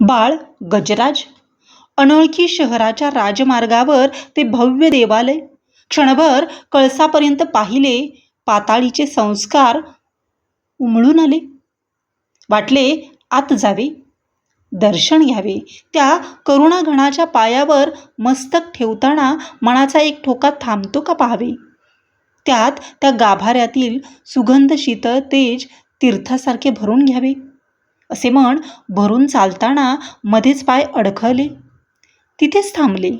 बाळ गजराज. अनोळखी शहराच्या राजमार्गावर ते भव्य देवालय. क्षणभर कळसापर्यंत पाहिले पाताळीचे संस्कार उमळून आले. वाटले आत जावे दर्शन घ्यावे. त्या करुणाघणाच्या पायावर मस्तक ठेवताना मनाचा एक ठोका थांबतो का पाहावे? त्यात त्या गाभाऱ्यातील सुगंध शीतळ तेज तीर्थासारखे भरून घ्यावे. असे म्हण भरून चालताना मध्येच पाय अडखळले. तिथेच थांबले.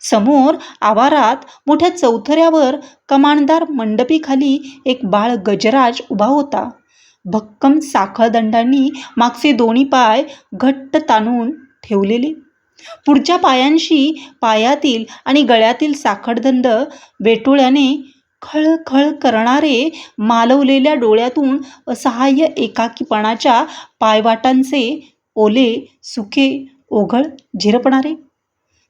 समोर आवारात मोठ्या चौथऱ्यावर कमानदार मंडपीखाली एक बाळ गजराज उभा होता. भक्कम साखळदंडांनी मागचे दोन्ही पाय घट्ट ताणून ठेवलेले. पुढच्या पायांशी पायातील आणि गळ्यातील साखळदंड वेटोळ्याने खळखळ करणारे मालवलेल्या डोळ्यातून असहाय्य एकाकीपणाच्या पायवाटांचे ओले सुके ओघळ झिरपणारे.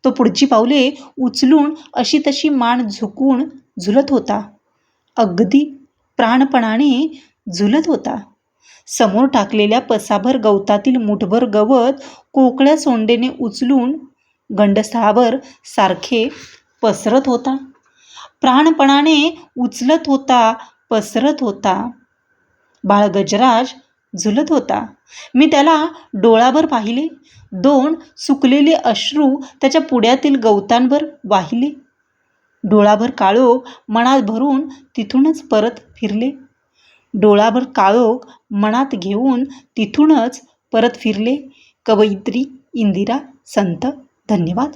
तो पुढची पावले उचलून अशी तशी मान झुकून झुलत होता. अगदी प्राणपणाने झुलत होता. समोर टाकलेल्या पसाभर गवतातील मुठभर गवत कोकळ्या सोंडेने उचलून गंडस्थळावर सारखे पसरत होता. प्राणपणाने उचलत होता पसरत होता. बाळ गजराज झुलत होता. मी त्याला डोळाभर पाहिले. दोन सुकलेले अश्रू त्याच्या पुड्यातील गवतांवर वाहिले. डोळाभर काळोख मनात भरून तिथूनच परत फिरले. डोळाभर काळोख मनात घेऊन तिथूनच परत फिरले. कवयित्री इंदिरा संत धन्यवाद.